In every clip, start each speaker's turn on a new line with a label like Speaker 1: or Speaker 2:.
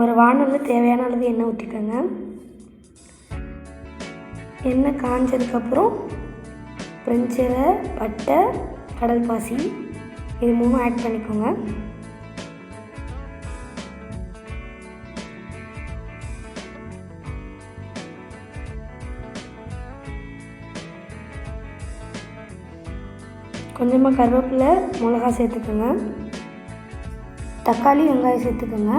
Speaker 1: ஒரு வானலில் தேவையான அளவு எண்ணெய் ஊற்றிக்கோங்க எண்ணெய் காஞ்சதுக்கப்புறம் பிரெஞ்சரை பட்டை கடல் பாசி இது மூணும் ஆட் பண்ணிக்கோங்க. கொஞ்சமாக கருவேப்பிலை மிளகா சேர்த்துக்கோங்க. தக்காளி வெங்காயம் சேர்த்துக்கோங்க.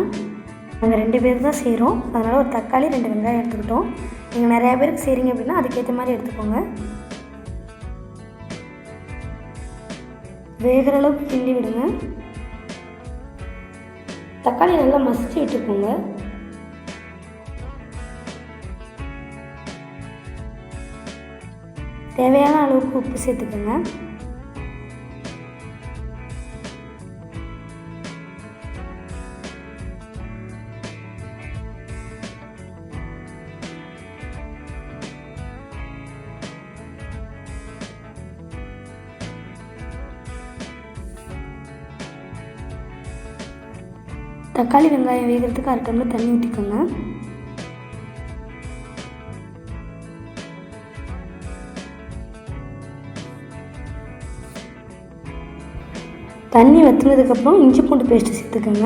Speaker 1: நாங்கள் ரெண்டு பேர் தான் செய்கிறோம். அதனால் ஒரு தக்காளி ரெண்டு வெங்காயம் எடுத்துக்கிட்டோம். நீங்கள் நிறையா பேருக்கு செய்கிறீங்க அப்படின்னா அதுக்கேற்ற மாதிரி எடுத்துக்கோங்க. வேகிற அளவுக்கு கிண்டி விடுங்க. தக்காளி நல்லா மசிச்சு விட்டுக்கோங்க. தேவையான அளவுக்கு உப்பு சேர்த்துக்கோங்க. தக்காளி வெங்காயம் வேகிறதுக்கு அரை டம்ளர் தண்ணி ஊற்றிக்கோங்க தண்ணி வற்றினதுக்கப்புறம் இஞ்சி பூண்டு பேஸ்ட்டு சேர்த்துக்கோங்க.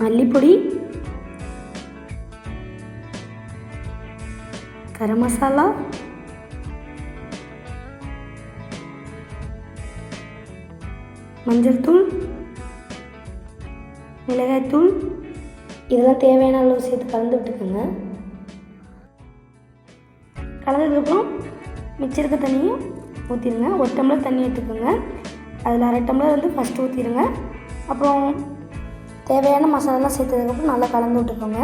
Speaker 1: மல்லிப்பொடி கரம் மசாலா மஞ்சள் தூள்? மிளகாய்த்தூள் இதெல்லாம் தேவையான அளவு சேர்த்து கலந்து விட்டுக்கோங்க. கலந்ததுக்கப்புறம் மிச்சம் இருக்க தண்ணியும் ஊற்றிடுங்க ஒரு டம்ளர் தண்ணி எடுத்துக்கோங்க. அதில் அரை டம்ளர் வந்து ஃபஸ்ட்டு ஊற்றிடுங்க அப்புறம் தேவையான மசாலாலாம் சேர்த்ததுக்கப்புறம் நல்லா கலந்து விட்டுக்கோங்க.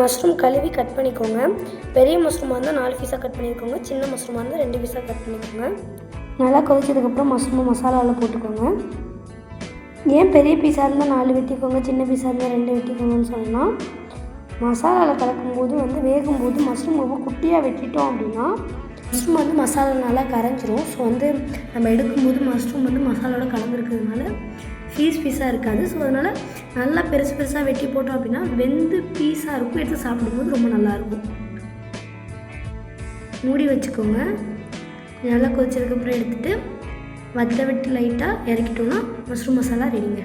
Speaker 1: மஷ்ரூம் கழுவி கட் பண்ணிக்கோங்க. பெரிய மஷ்ரூமாக இருந்தால் நாலு பீஸாக கட் பண்ணிக்கோங்க. சின்ன மஷ்ரூமாக இருந்தால் ரெண்டு பீஸாக கட் பண்ணிக்கோங்க. நல்லா கொதிச்சதுக்கப்புறம் மஷ்ரூமை மசாலாவில் போட்டுக்கோங்க. ஏன் பெரிய பீஸாக இருந்தால் நாலு வெட்டிக்கோங்க சின்ன பீஸாக இருந்தால் ரெண்டு வெட்டிக்கோங்கன்னு சொன்னால் மசாலாவில் கலக்கும்போது வந்து வேகும்போது மஷ்ரூம் ரொம்ப குட்டியாக வெட்டிட்டோம் அப்படின்னா மஷ்ரூம் வந்து மசாலா நல்லா கரைஞ்சிரும். ஸோ வந்து நம்ம எடுக்கும்போது மஷ்ரூம் வந்து மசாலாவோட கலந்துருக்கிறதுனால பீஸ் பீஸாக இருக்காது. ஸோ அதனால் நல்லா பெருசு பெருசாக வெட்டி போட்டோம் அப்படின்னா வெந்து பீஸாக இருக்கும். எடுத்து சாப்பிடும்போது ரொம்ப நல்லாயிருக்கும் மூடி வச்சுக்கோங்க. நல்லா கொதிச்சதுக்கப்புறம் எடுத்துகிட்டு வத்த விட்டு லைட்டாக இறக்கிட்டோன்னா மஷ்ரூம் மசாலா ரெடிங்க